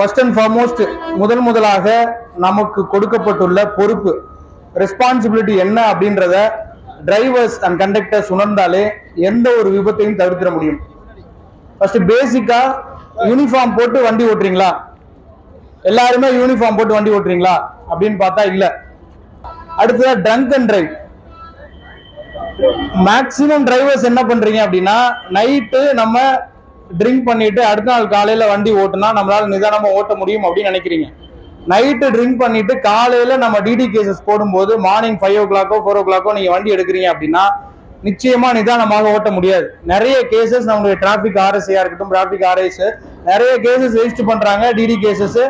First and foremost முதல் முதலாக நமக்கு கொடுக்கப்பட்டுள்ள பொறுப்பு ரெஸ்பான்சிபிலிட்டி என்ன அப்படின்றத டிரைவர்ஸ் அண்ட் கண்டக்டர்ஸ் உணர்ந்தாலே எந்த ஒரு விபத்தையும் தவிர்த்திட முடியும். ஃபர்ஸ்ட் பேசிக்கா யூனிஃபார்ம் போட்டு வண்டி ஓட்டுறீங்களா? எல்லாருமே யூனிஃபார்ம் போட்டு வண்டி ஓட்டுறீங்களா? அப்படின்னு பார்த்தா இல்ல. அடுத்ததா drunk and drive maximum drivers என்ன பண்றீங்க அப்படின்னா நைட்டு நம்ம ட்ரிங்க் பண்ணிட்டு அடுத்த நாள் காலையில வண்டி ஓட்டுனா நம்மளால நிதானமா ஓட்ட முடியும் அப்படின்னு நினைக்கிறீங்க. நைட்டு ட்ரிங்க் பண்ணிட்டு காலையில நம்ம டிடி கேசஸ் போடும்போது மார்னிங் ஃபைவ் ஓ கிளாக்கோ ஃபோர் ஓ கிளாக்கோ நீங்க வண்டி எடுக்கிறீங்க அப்படின்னா நிச்சயமா நிதானமாக ஓட்ட முடியாது. நிறைய கேசஸ் நம்மளுடைய டிராபிக் ஆர்எஸ்ஐயா இருக்கட்டும் டிராபிக் ஆர்எஸ் நிறைய கேசஸ் ரெஜிஸ்டர் பண்றாங்க டிடி கேசஸ்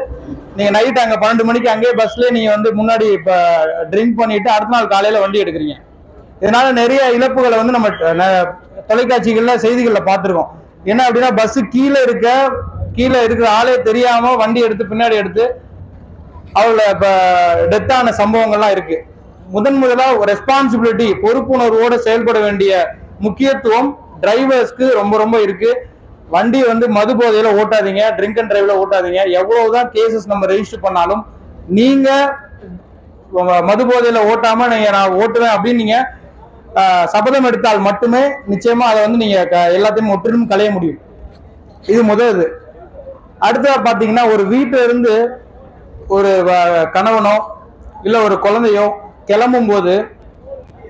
நீங்க நைட் அங்க பன்னெண்டு மணிக்கு அங்கேயே பஸ்ல நீங்க வந்து முன்னாடி இப்ப ட்ரிங்க் பண்ணிட்டு அடுத்த நாள் காலையில வண்டி எடுக்கிறீங்க. இதனால நிறைய இழப்புகளை வந்து நம்ம தொலைக்காட்சிகள்ல செய்திகள்ல பார்த்திருக்கோம். என்ன அப்படின்னா பஸ் கீழே இருக்க கீழே இருக்கிற ஆளே தெரியாம வண்டி எடுத்து பின்னாடி எடுத்து அவளோட இப்ப டெத்தான சம்பவங்கள்லாம் இருக்கு. முதன் முதலா ரெஸ்பான்சிபிலிட்டி பொறுப்புணர்வோட செயல்பட வேண்டிய முக்கியத்துவம் டிரைவர்ஸ்க்கு ரொம்ப ரொம்ப இருக்கு. வண்டி வந்து மது போதையில ஓட்டாதீங்க ட்ரிங்க் அண்ட் டிரைவ்ல ஓட்டாதீங்க. எவ்வளவுதான் கேசஸ் நம்ம ரெஜிஸ்டர் பண்ணாலும் நீங்க மது போதையில ஓட்டாம நீங்க நான் ஓட்டுவேன் அப்படின்னு நீங்க சபதம் எடுத்தால் மட்டுமே நிச்சயமா அதை வந்து நீங்க க- எல்லாத்தையும் முற்றிலும் களைய முடியும். இது முதல் இது அடுத்ததா பாத்தீங்கன்னா ஒரு வீட்டுல இருந்து ஒரு கணவனோ இல்ல ஒரு குழந்தையோ கிளம்பும் போது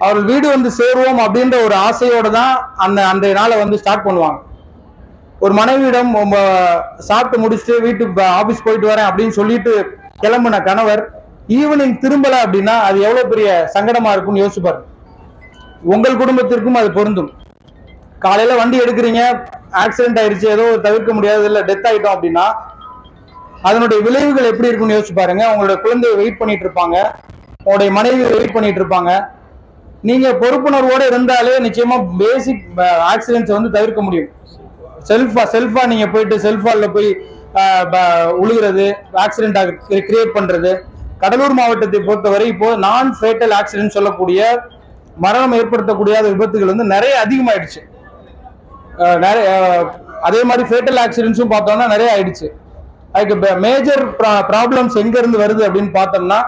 அவர்கள் வீடு வந்து சேருவோம் அப்படின்ற ஒரு ஆசையோட தான் அந்த அந்த நாளை வந்து ஸ்டார்ட் பண்ணுவாங்க. ஒரு மனைவியிடம் சாப்பிட்டு முடிச்சுட்டு வீட்டுக்கு ஆபீஸ் போயிட்டு வரேன் அப்படின்னு சொல்லிட்டு கிளம்புன கணவர் ஈவினிங் திரும்பல அப்படின்னா அது எவ்வளவு பெரிய சங்கடமா இருக்கும்னு யோசிச்சு பாருங்க உங்கள் குடும்பத்திற்கும் அது பொருந்தும். காலையில வண்டி எடுக்கிறீங்க ஆக்சிடென்ட் ஆயிடுச்சு ஏதோ தவிர்க்க முடியாது இல்ல டெத் ஆயிட்டோம் அப்படின்னா அதனுடைய விளைவுகள் எப்படி இருக்கும்னு யோசிச்சு பாருங்க. உங்களோட குழந்தை வெயிட் பண்ணிட்டு இருப்பாங்க. உங்களுடைய மனைவி வெயிட் பண்ணிட்டு இருப்பாங்க. நீங்க பொறுப்புணர்வோட இருந்தாலே நிச்சயமா பேசிக் ஆக்சிடென்ட்ஸ் வந்து தவிர்க்க முடியும். செல்ஃபா செல்ஃபா நீங்க போயிட்டு செல்ஃபால போய் உழுகிறது ஆக்சிடென்ட் கிரியேட் பண்றது. கடலூர் மாவட்டத்தை பொறுத்தவரை இப்போ நான் ஃபேட்டல் ஆக்சிடென்ட் சொல்லக்கூடிய மரணம் ஏற்படுத்தக்கூடிய விபத்துகள் வந்து நிறைய அதிகமாயிடுச்சு. நிறைய அதே மாதிரி ஃபேட்டல் ஆக்சிடென்ட்ஸும் பார்த்தோம்னா நிறைய ஆயிடுச்சு. அதுக்கு மேஜர் ப்ராப்ளம்ஸ் எங்கேருந்து வருது அப்படின்னு பார்த்தோம்னா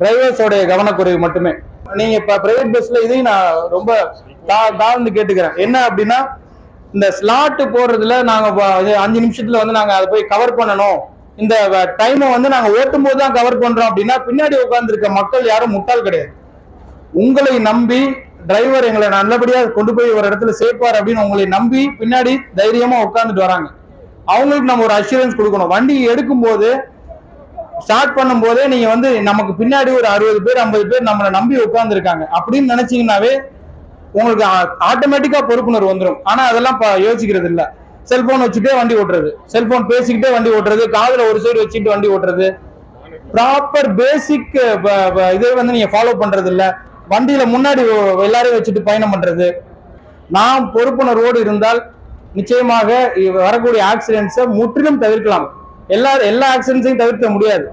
டிரைவர்ஸோடைய கவனக்குறைவு மட்டுமே. நீங்க இப்ப பிரைவேட் பஸ்ல இதையும் நான் ரொம்ப தா- தாழ்ந்து கேட்டுக்கிறேன். என்ன அப்படின்னா இந்த ஸ்லாட் போடுறதுல நாங்க அஞ்சு நிமிஷத்துல வந்து நாங்க அதை போய் கவர் பண்ணணும். இந்த டைமை வந்து நாங்க ஓட்டும் போது தான் கவர் பண்றோம் அப்படின்னா பின்னாடி உட்காந்துருக்க மக்கள் யாரும் முட்டாள் கிடையாது. உங்களை நம்பி டிரைவர் எங்களை நல்லபடியா கொண்டு போய் ஒரு இடத்துல சேர்ப்பார் அப்படின்னு உங்களை நம்பி பின்னாடி தைரியமா உட்காந்துட்டு வராங்க. அவங்களுக்கு நம்ம ஒரு அஷூரன்ஸ் கொடுக்கணும். வண்டி எடுக்கும் போது ஸ்டார்ட் பண்ணும் போதே நீங்க வந்து நமக்கு பின்னாடி ஒரு அறுபது பேர் ஐம்பது பேர் நம்மளை நம்பி உட்காந்துருக்காங்க அப்படின்னு நினச்சிங்கனாவே உங்களுக்கு ஆட்டோமேட்டிக்கா பொறுப்புணர்வு வந்துடும் ஆனா அதெல்லாம் ப- யோசிக்கிறது இல்ல. செல்போன் வச்சுட்டே வண்டி ஓட்டுறது. செல்போன் பேசிக்கிட்டே வண்டி ஓட்டுறது. காதுல ஒரு சைடு வச்சுட்டு வண்டி ஓட்டுறது. ப்ராப்பர் பேசிக் இதே வந்து நீங்க ஃபாலோ பண்றது இல்லை. வண்டியில முன்னாடி எல்லாரையும் வச்சுட்டு பயணம் பண்றது. நாம் பொறுப்புணர்வோடு இருந்தால் நிச்சயமாக வரக்கூடிய ஆக்சிடென்ட்ஸை முற்றிலும் தவிர்க்கலாம். எல்லா எல்லா ஆக்சிடென்ட்ஸையும் தவிர்க்க முடியாது.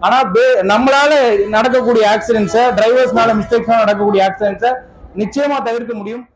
ஆனா பே- நம்மளால நடக்கக்கூடிய ஆக்சிடென்ட்ஸை டிரைவர்ஸ்னால மிஸ்டேக்ஸ்னால நடக்கக்கூடிய ஆக்சிடென்ட்ஸை நிச்சயமா தவிர்க்க முடியும்.